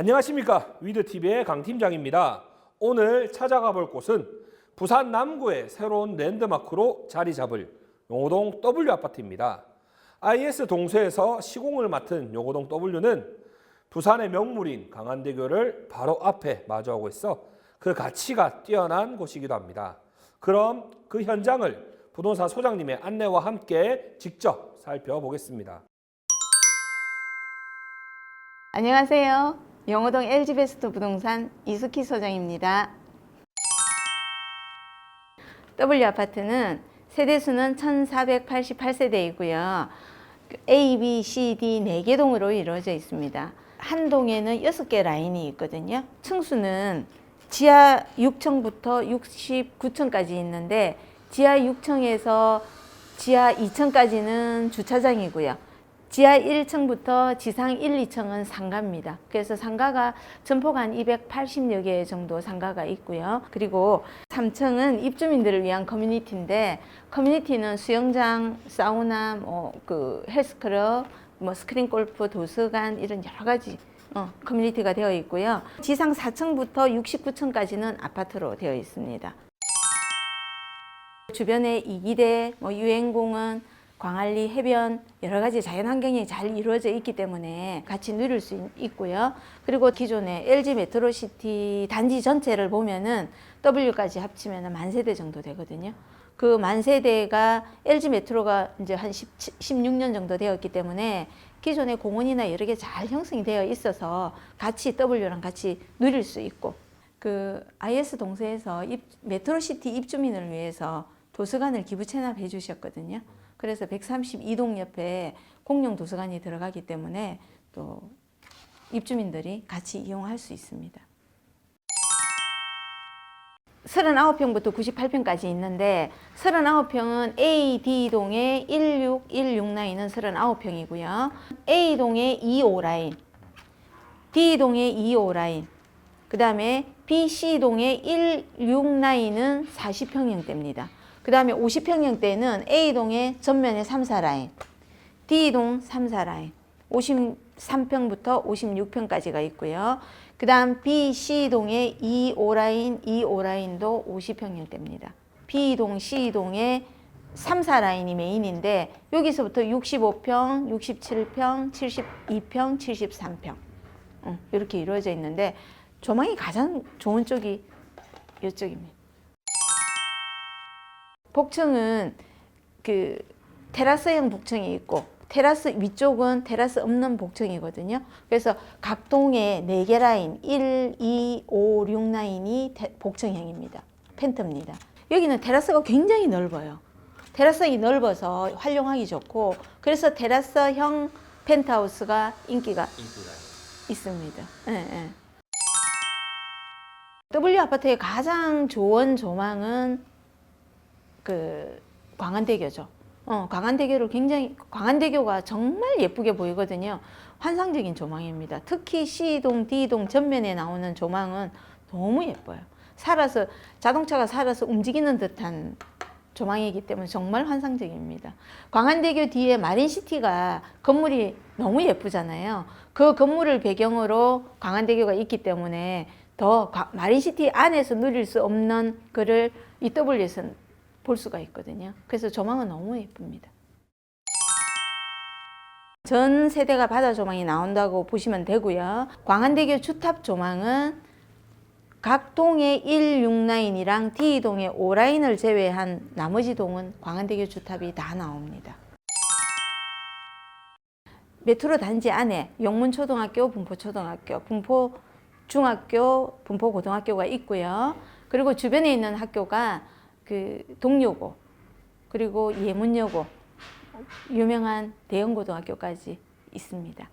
안녕하십니까 위드TV의 강 팀장입니다. 오늘 찾아가 볼 곳은 부산 남구의 새로운 랜드마크로 자리 잡을 용호동 W 아파트입니다. IS 동서에서 시공을 맡은 용호동 W는 부산의 명물인 강안대교를 바로 앞에 마주하고 있어 그 가치가 뛰어난 곳이기도 합니다. 그럼 그 현장을 부동산 소장님의 안내와 함께 직접 살펴보겠습니다. 안녕하세요. 영호동 LG베스트 부동산 이수키 소장입니다. W 아파트는 세대수는 1488세대이고요. A, B, C, D 4개 동으로 이루어져 있습니다. 한 동에는 6개 라인이 있거든요. 층수는 지하 6층부터 69층까지 있는데 지하 6층에서 지하 2층까지는 주차장이고요. 지하 1층부터 지상 1, 2층은 상가입니다. 그래서 상가가 점포가 한 280여 개 정도 상가가 있고요. 그리고 3층은 입주민들을 위한 커뮤니티인데 커뮤니티는 수영장, 사우나, 뭐 그 헬스클럽, 뭐 스크린 골프, 도서관 이런 여러 가지 어, 커뮤니티가 되어 있고요. 지상 4층부터 69층까지는 아파트로 되어 있습니다. 주변에 이기대, 뭐 유행공원, 광안리, 해변 여러 가지 자연환경이 잘 이루어져 있기 때문에 같이 누릴 수 있- 있고요. 그리고 기존의 LG 메트로시티 단지 전체를 보면은 W까지 합치면 만 세대 정도 되거든요. 그 만 세대가 LG 메트로가 이제 한 17, 16년 정도 되었기 때문에 기존의 공원이나 여러 개 잘 형성이 되어 있어서 같이 W랑 같이 누릴 수 있고 그 IS 동서에서 입, 메트로시티 입주민을 위해서 도서관을 기부 체납해 주셨거든요. 그래서 132동 옆에 공용 도서관이 들어가기 때문에 또 입주민들이 같이 이용할 수 있습니다. 39평부터 98평까지 있는데 39평은 A, D동의 16, 16 라인은 39평이고요. A동의 25 라인, D동의 25 라인, 그 다음에 B, C동의 16 라인은 40평형대입니다. 그 다음에 50평형대는 A동의 전면에 3, 4라인, D동 3, 4라인, 53평부터 56평까지가 있고요. 그 다음 B, C동의 2, 5라인, 2, 5라인도 50평형대입니다. B동, C동의 3, 4라인이 메인인데 여기서부터 65평, 67평, 72평, 73평 어, 이렇게 이루어져 있는데 조망이 가장 좋은 쪽이 이쪽입니다. 복층은 그 테라스형 복층이 있고 테라스 위쪽은 테라스 없는 복층이거든요. 그래서 각 동에 4개 라인 1, 2, 5, 6 라인이 테- 복층형입니다. 펜트입니다. 여기는 테라스가 굉장히 넓어요. 테라스가 넓어서 활용하기 좋고 그래서 테라스형 펜트하우스가 인기가 있습니다. 예, 예. W 아파트의 가장 좋은 조망은 그 광안대교죠. 어, 광안대교를 굉장히 광안대교가 정말 예쁘게 보이거든요. 환상적인 조망입니다. 특히 C동, D동 전면에 나오는 조망은 너무 예뻐요. 살아서 자동차가 살아서 움직이는 듯한 조망이기 때문에 정말 환상적입니다. 광안대교 뒤에 마린시티가 건물이 너무 예쁘잖아요. 그 건물을 배경으로 광안대교가 있기 때문에 더 과- 마린시티 안에서 누릴 수 없는 거를 EW에서는 볼 수가 있거든요. 그래서 조망은 너무 예쁩니다. 전 세대가 바다 조망이 나온다고 보시면 되고요. 광안대교 주탑 조망은 각 동의 1, 6라인이랑 D동의 5라인을 제외한 나머지 동은 광안대교 주탑이 다 나옵니다. 메트로 단지 안에 영문초등학교, 분포초등학교, 분포중학교, 분포고등학교가 있고요. 그리고 주변에 있는 학교가 그 동료고, 그리고 예문여고, 유명한 대형고등학교까지 있습니다.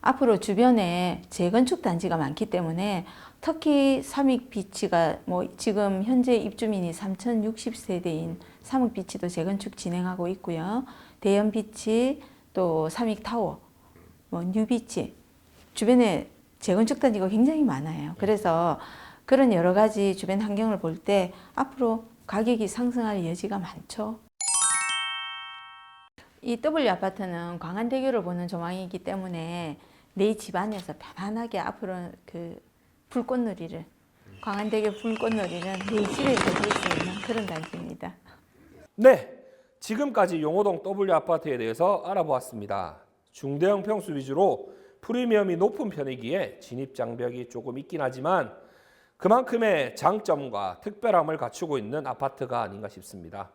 앞으로 주변에 재건축 단지가 많기 때문에 특히 삼익비치가 뭐 지금 현재 입주민이 3,060세대인 삼익비치도 재건축 진행하고 있고요. 대연비치 또 삼익타워, 뭐 뉴비치 주변에 재건축 단지가 굉장히 많아요. 그래서 그런 여러 가지 주변 환경을 볼 때 앞으로 가격이 상승할 여지가 많죠. 이 W 아파트는 광안대교를 보는 조망이기 때문에 내 집안에서 편안하게 앞으로 그 불꽃놀이를 광안대교 불꽃놀이는 내 집에서 할수 있는 그런 단지입니다. 네, 지금까지 용호동 W 아파트에 대해서 알아보았습니다. 중대형 평수 위주로 프리미엄이 높은 편이기에 진입 장벽이 조금 있긴 하지만 그만큼의 장점과 특별함을 갖추고 있는 아파트가 아닌가 싶습니다.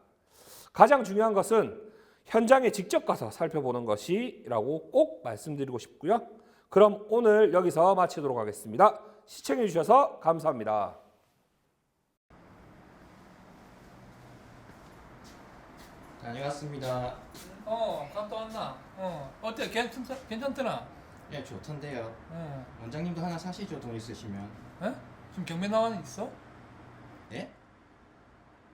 가장 중요한 것은 현장에 직접 가서 살펴보는 것이라고 꼭 말씀드리고 싶고요. 그럼 오늘 여기서 마치도록 하겠습니다. 시청해 주셔서 감사합니다. 다녀왔습니다. 어, 갔다 왔나? 어, 어때? 괜찮, 괜찮더나? 예, 좋던데요. 어, 원장님도 하나 사시죠, 돈 있으시면. 에? 지금 경매 나와 있어? 예?